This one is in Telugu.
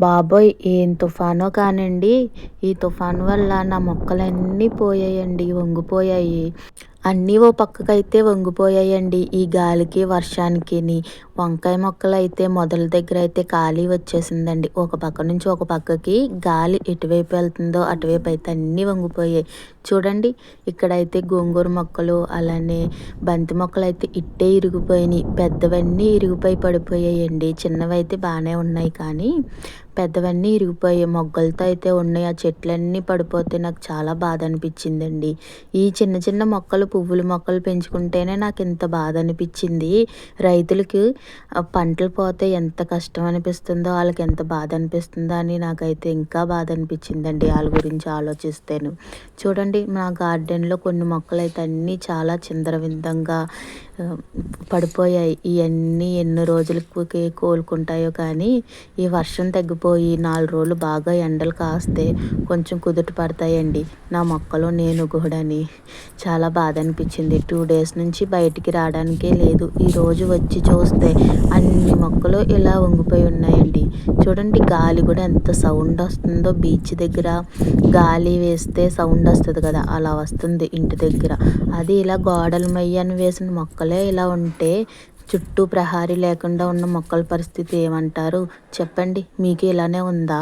బాబోయ్ ఏం తుఫానో కానండి ఈ తుఫాన్ వల్ల నా మొక్కలన్నీ పోయాయండి వంగిపోయాయి. అన్నీ ఓ పక్కకైతే వంగిపోయాయండి. ఈ గాలికి వర్షానికిని వంకాయ మొక్కలు అయితే మొదల దగ్గర అయితే ఖాళీ వచ్చేసిందండి. ఒక పక్క నుంచి ఒక పక్కకి గాలి ఎటువైపు వెళ్తుందో అటువైపు అయితే అన్నీ వంగిపోయాయి. చూడండి ఇక్కడైతే గోంగూర మొక్కలు అలానే బంతి మొక్కలు అయితే ఇట్టే ఇరిగిపోయినాయి. పెద్దవన్నీ ఇరిగిపోయి పడిపోయాయండి. చిన్నవి అయితే బాగానే ఉన్నాయి కానీ పెద్దవన్నీ ఇరిగిపోయాయి. మొగ్గలతో అయితే ఉన్నాయి. ఆ చెట్లన్నీ పడిపోతే నాకు చాలా బాధ అనిపించిందండి. ఈ చిన్న చిన్న మొక్కలు పువ్వుల మొక్కలు పెంచుకుంటేనే నాకు ఇంత బాధ అనిపించింది. రైతులకు పంటలు పోతే ఎంత కష్టం అనిపిస్తుందో వాళ్ళకి ఎంత బాధ అనిపిస్తుందో అని నాకైతే ఇంకా బాధ అనిపించిందండి వాళ్ళ గురించి ఆలోచిస్తేను. చూడండి మా గార్డెన్లో కొన్ని మొక్కలు అయితే అన్నీ చాలా చిందరవిందంగా పడిపోయాయి. ఇవన్నీ ఎన్ని రోజులకి కోలుకుంటాయో కానీ ఈ వర్షం తగ్గిపోయి నాలుగు రోజులు బాగా ఎండలు కాస్తే కొంచెం కుదుట పడతాయండి. నా మొక్కలు నేను కూడాని చాలా బాధ అనిపించింది టూ డేస్ నుంచి బయటికి రావడానికే లేదు. ఈరోజు వచ్చి చూస్తే అన్ని మొక్కలు ఇలా వంగిపోయి ఉన్నాయండి. చూడండి గాలి కూడా ఎంత సౌండ్ వస్తుందో బీచ్ దగ్గర. గాలి వేస్తే సౌండ్ వస్తుంది కదా అలా వస్తుంది ఇంటి దగ్గర. అది ఇలా గోడల మయ్యాన్ని వేసిన మొక్కలే ఇలా ఉంటే చుట్టూ ప్రహారీ లేకుండా ఉన్న మొక్కల పరిస్థితి ఏమంటారు? చెప్పండి మీకు ఇలానే ఉందా?